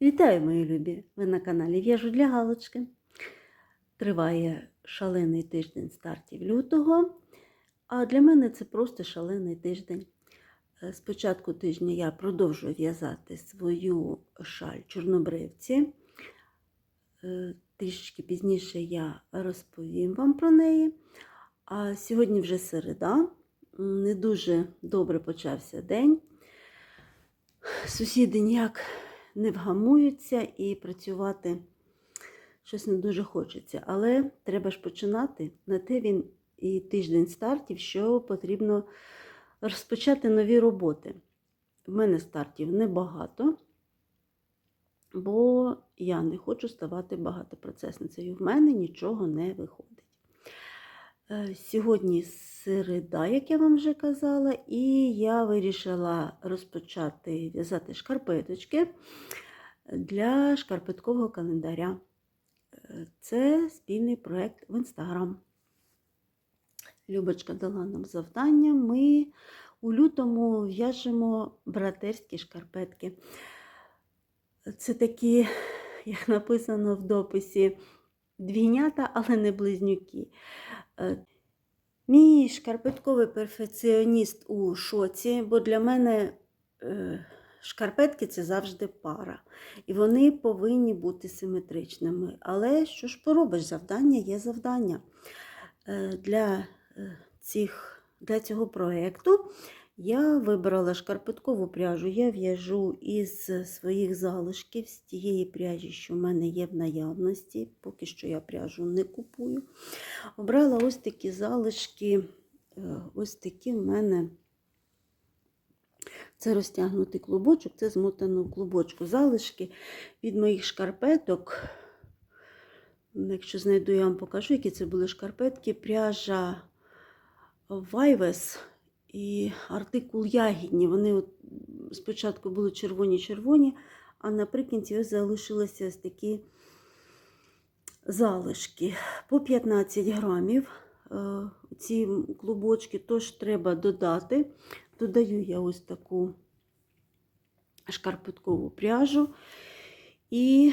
Вітаю, мої любі! Ви на каналі В'яжу для Галочки. Триває шалений тиждень стартів лютого, а для мене це просто шалений тиждень. Е, З початку тижня я продовжую в'язати свою шаль чорнобривці. Трішечки пізніше я розповім вам про неї. А сьогодні вже середа, не дуже добре почався день. Сусіди ніяк не вгамуються і працювати щось не дуже хочеться. Але треба ж починати. На те він і тиждень стартів, що потрібно розпочати нові роботи. В мене стартів небагато, бо я не хочу ставати багатопроцесницею. В мене нічого не виходить. Е, Сьогодні середа, як я вам вже казала, і я вирішила розпочати в'язати шкарпеточки для шкарпеткового календаря. Е, Це спільний проєкт в Інстаграм. Любочка дала нам завдання. Ми у лютому в'яжемо братерські шкарпетки. Це такі, як написано в дописі, двійнята, але не близнюки. Е, Мій шкарпетковий перфекціоніст у шоці, бо для мене е, шкарпетки це завжди пара. І вони повинні бути симетричними. Але що ж поробиш? Завдання є завдання. Е, Для, цих, для цього проєкту я вибрала шкарпеткову пряжу. Я в'яжу із своїх залишків, з тієї пряжі, що в мене є в наявності. Поки що я пряжу не купую. Обрала ось такі залишки, е, ось такі в мене. Це розтягнутий клубочок, це змотано клубочку. Залишки від моїх шкарпеток. Якщо знайду, я вам покажу, які це були шкарпетки. Пряжа Вайвес і артикул ягідні. Вони от спочатку були червоні-червоні, а наприкінці залишилися ось такі залишки по 15 грамів. е, Ці клубочки, тож треба додати. Додаю я ось таку шкарпеткову пряжу. І,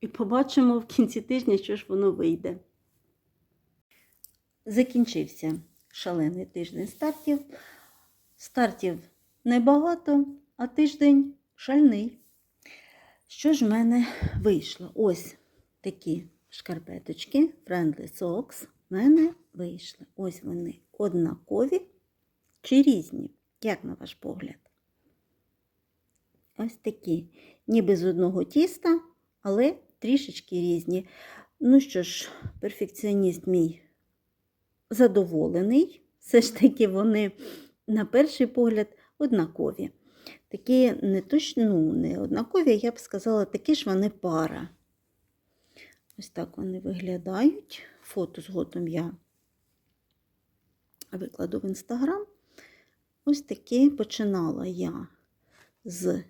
і побачимо в кінці тижня, що ж воно вийде. Закінчився шалений тиждень стартів. Стартів небагато, а тиждень шальний. Що ж в мене вийшло? Ось такі шкарпеточки Friendly Socks в мене вийшли. Ось вони однакові чи різні, як на ваш погляд? Ось такі, ніби з одного тіста, але трішечки різні. Ну що ж, перфекціоніст мій задоволений. Все ж таки вони, на перший погляд, однакові. Такі не точно, ну, не однакові, я б сказала, такі ж вони пара. Ось так вони виглядають. Фото згодом я викладу в інстаграм. Ось такі починала я з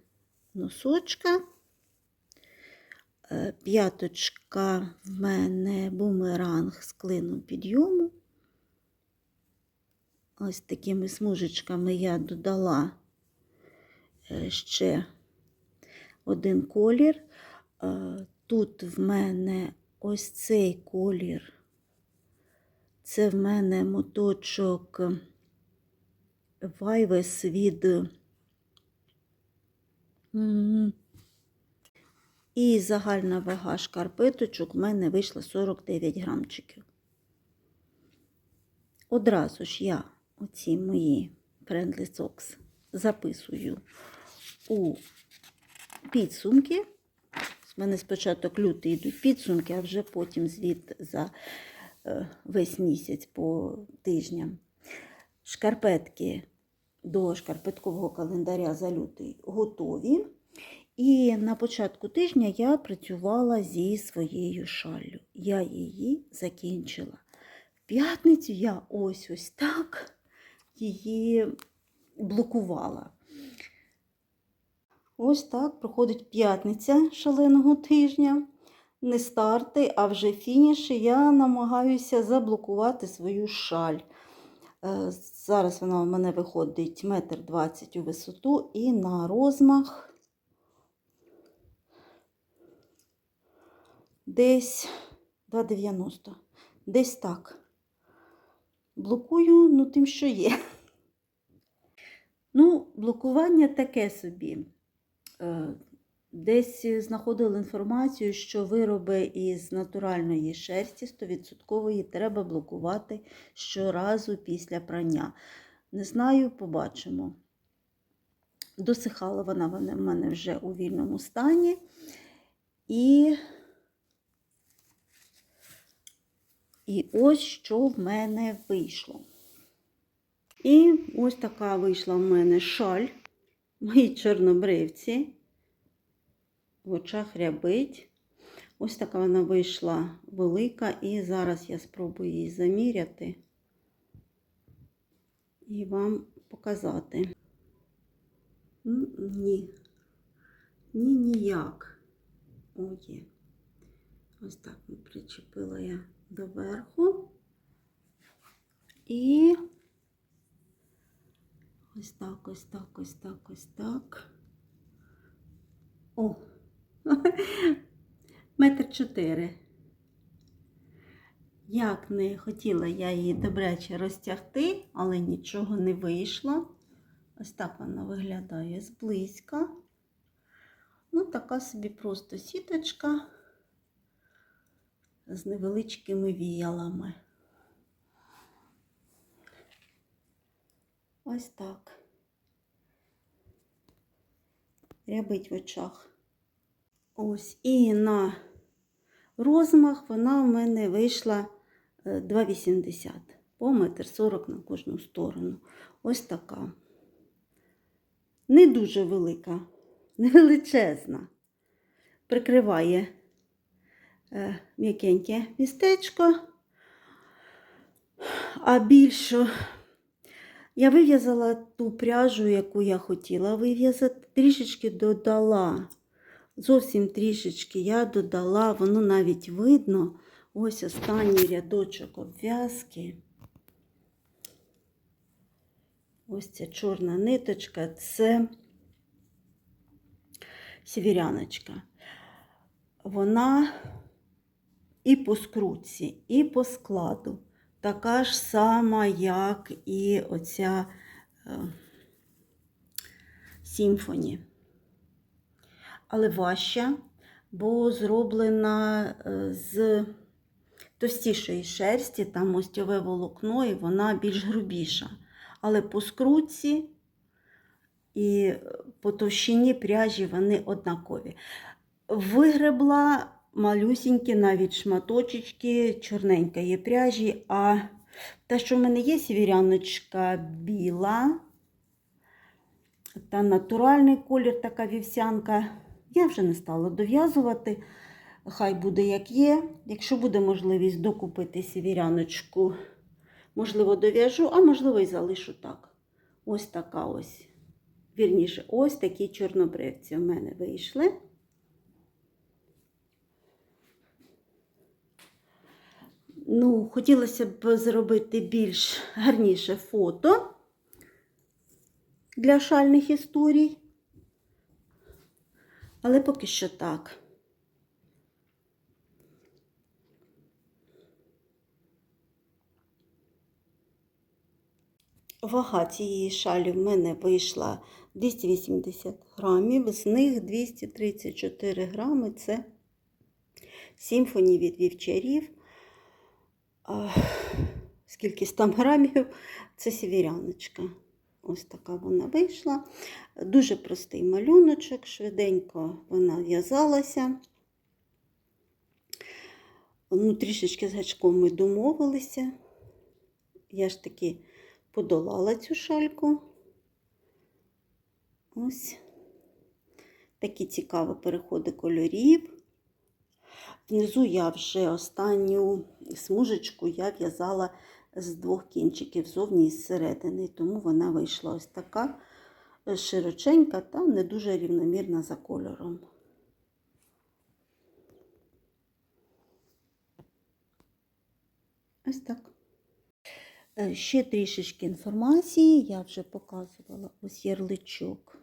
носочка. Е, П'яточка в мене бумеранг з клином підйому. Ось такими смужечками я додала е, ще один колір. Е, Тут в мене ось цей колір. Це в мене моточок Вайвес від і загальна вага шкарпеточок в мене вийшла 49 грамчиків. Одразу ж я оці мої Friendly Socks записую у підсумки. У мене спочатку лютий йдуть підсумки, а вже потім звіт за е, весь місяць по тижням. Шкарпетки до шкарпеткового календаря за лютий готові. І на початку тижня я працювала зі своєю шаллю. Я її закінчила. В п'ятницю я ось ось так її блокувала. Ось так проходить п'ятниця шаленого тижня. не старти, а вже фініші, я намагаюся заблокувати свою шаль. Е, Зараз вона у мене виходить метр двадцять у висоту і на розмах десь 2,90. Десь так. Блокую, ну, тим, що є. Ну, блокування таке собі. Е, Десь знаходила інформацію, що вироби із натуральної шерсті 100% треба блокувати щоразу після прання. Не знаю, побачимо. Досихала вона в мене вже у вільному стані. І, і ось що в мене вийшло. І ось така вийшла в мене шаль, мої чорнобривці в очах рябить. Ось така вона вийшла велика, і зараз я спробую її заміряти і вам показати. Ні, ні, ніяк. О, є. Ось так причепила я доверху. І ось так, ось так, ось так, ось так. О, метр чотири. Як не хотіла я її добряче розтягти, але нічого не вийшло. Ось так вона виглядає зблизька. Ну, така собі просто сіточка з невеличкими віялами. Ось так. Рябить в очах. Ось, і на розмах вона у мене вийшла е, 2,80 по 1,40 м на кожну сторону. Ось така. Не дуже велика, не величезна. Прикриває е, м'якеньке містечко, а більше я вив'язала ту пряжу, яку я хотіла вив'язати, трішечки додала. Зовсім трішечки я додала, воно навіть видно. Ось останній рядочок обв'язки. Ось ця чорна ниточка це сівіряночка. Вона і по скрутці, і по складу така ж сама, як і оця е, сімфоні. Але важча, бо зроблена е, з товстішої шерсті, там мостьове волокно, і вона більш грубіша. Але по скрутці і по товщині пряжі вони однакові. Вигребла малюсінькі навіть шматочечки чорненької пряжі, а те, що в мене є сівіряночка біла та натуральний колір, така вівсянка, я вже не стала дов'язувати. Хай буде як є. Якщо буде можливість докупити сівіряночку, можливо, дов'яжу, а можливо, і залишу так. Ось така ось. Вірніше, ось такі чорнобривці в мене вийшли. Ну, хотілося б зробити більш гарніше фото для шальних історій. Але поки що так. Вага цієї шалі в мене вийшла 280 грамів, з них 234 грами це симфоні від вівчарів. Скільки там грамів, це сівіряночка. Ось така вона вийшла. Дуже простий малюночок, швиденько вона в'язалася. Ну, трішечки з гачком ми домовилися. Я ж таки подолала цю шальку. Ось такі цікаві переходи кольорів. Внизу я вже останню смужечку я в'язала з двох кінчиків зовні і зсередини, тому вона вийшла ось така е, широченька та не дуже рівномірна за кольором. Ось так. Е, ще трішечки інформації, я вже показувала ось ярличок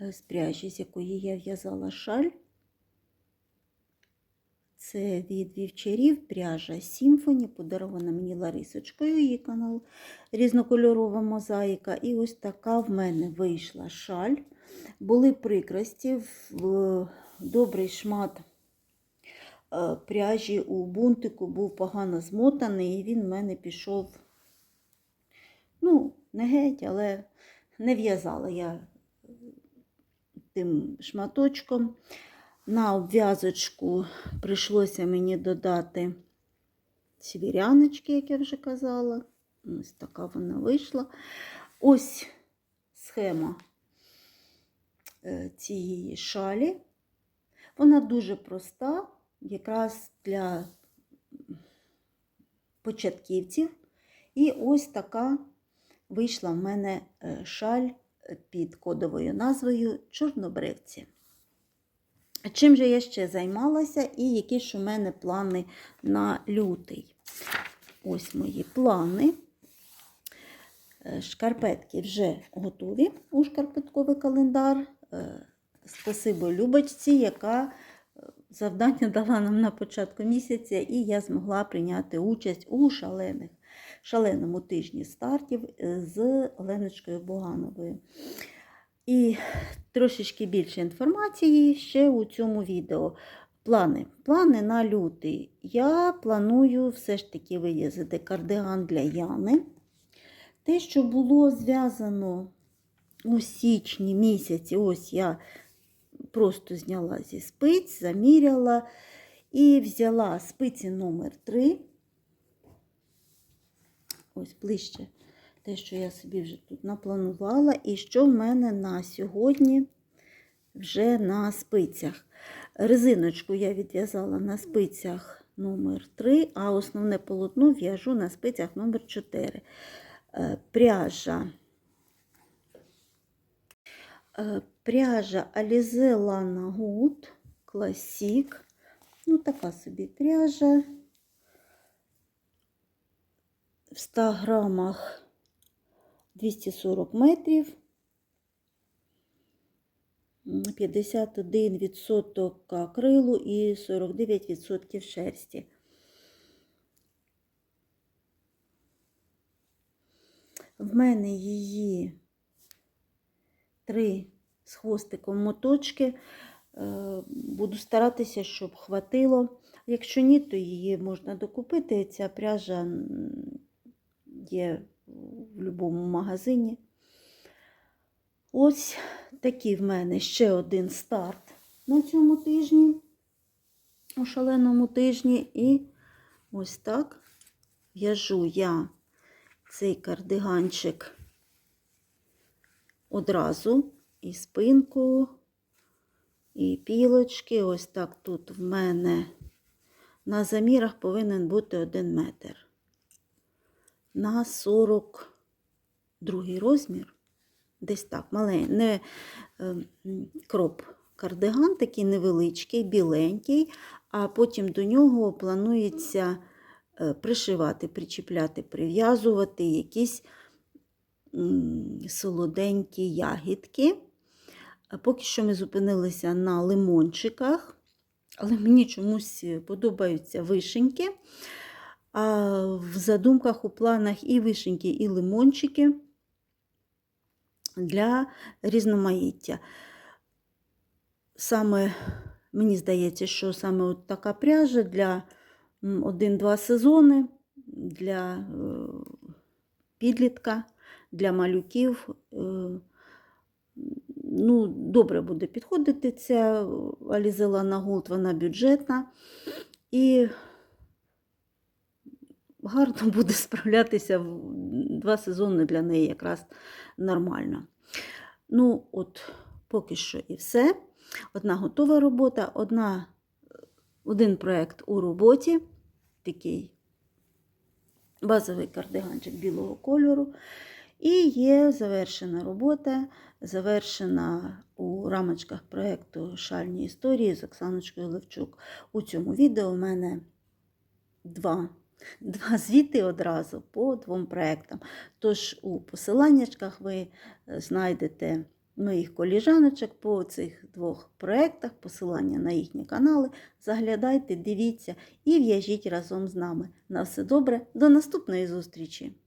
е, з пряжі, з якої я в'язала шаль. Це від вівчарів пряжа Сімфоні, подарована мені Ларисочкою, її канал різнокольорова мозаїка. І ось така в мене вийшла шаль. Були прикрасті в добрий шмат е, пряжі у бунтику був погано змотаний, і він в мене пішов, ну, не геть, але не в'язала я тим шматочком. На обв'язочку прийшлося мені додати сівіряночки, як я вже казала. Ось така вона вийшла. Ось схема е, цієї шалі. Вона дуже проста, якраз для початківців. І ось така вийшла в мене е, шаль під кодовою назвою Чорнобривці. Чим же я ще займалася і які ж у мене плани на лютий? Ось мої плани. Е, Шкарпетки вже готові у шкарпетковий календар. Е, Спасибо Любочці, яка е, завдання дала нам на початку місяця, і я змогла прийняти участь у шалених, шаленому тижні стартів з Оленочкою Богановою. І трошечки більше інформації ще у цьому відео. Плани. Плани на лютий. Я планую все ж таки вив'язати кардиган для Яни. Те, що було зв'язано у січні місяці, ось я просто зняла зі спиць, заміряла і взяла спиці номер 3. Ось ближче те, що я собі вже тут напланувала, і що в мене на сьогодні вже на спицях. Резиночку я відв'язала на спицях номер 3, а основне полотно в'яжу на спицях номер 4. Е, Пряжа. Е, Пряжа Alize Lana Good Classic. Ну, така собі пряжа. В 100 грамах 240 метрів. 51% акрилу і 49% шерсті. В мене її три з хвостиком моточки. Е, Буду старатися, щоб хватило. Якщо ні, то її можна докупити. Ця пряжа є в будь-якому магазині. Ось такий в мене ще один старт на цьому тижні, у шаленому тижні. І ось так в'яжу я цей кардиганчик одразу і спинку, і пілочки. Ось так тут в мене на замірах повинен бути 1 метр. На 42 розмір. Десь так, маленький, не е, кроп кардиган, такий невеличкий, біленький, а потім до нього планується е, пришивати, причіпляти, прив'язувати якісь солоденькі ягідки. Поки що ми зупинилися на лимончиках, але мені чомусь подобаються вишеньки. А в задумках, у планах і вишеньки, і лимончики для різноманіття. Саме, мені здається, що саме от така пряжа для 1-2 сезони, для е, підлітка, для малюків. е, Ну, добре буде підходити ця Алізела на Голд, вона бюджетна. І гарно буде справлятися в два сезони для неї якраз нормально. Ну, от, поки що і все. Одна готова робота, одна, один проєкт у роботі, такий базовий кардиганчик білого кольору. І є завершена робота, завершена у рамочках проєкту Шальні історії з Оксаночкою Левчук. У цьому відео у мене два два звіти одразу по двом проектам. Тож у посиланнячках ви е, знайдете моїх коліжаночок по цих двох проектах, посилання на їхні канали. Заглядайте, дивіться і в'яжіть разом з нами. На все добре, до наступної зустрічі!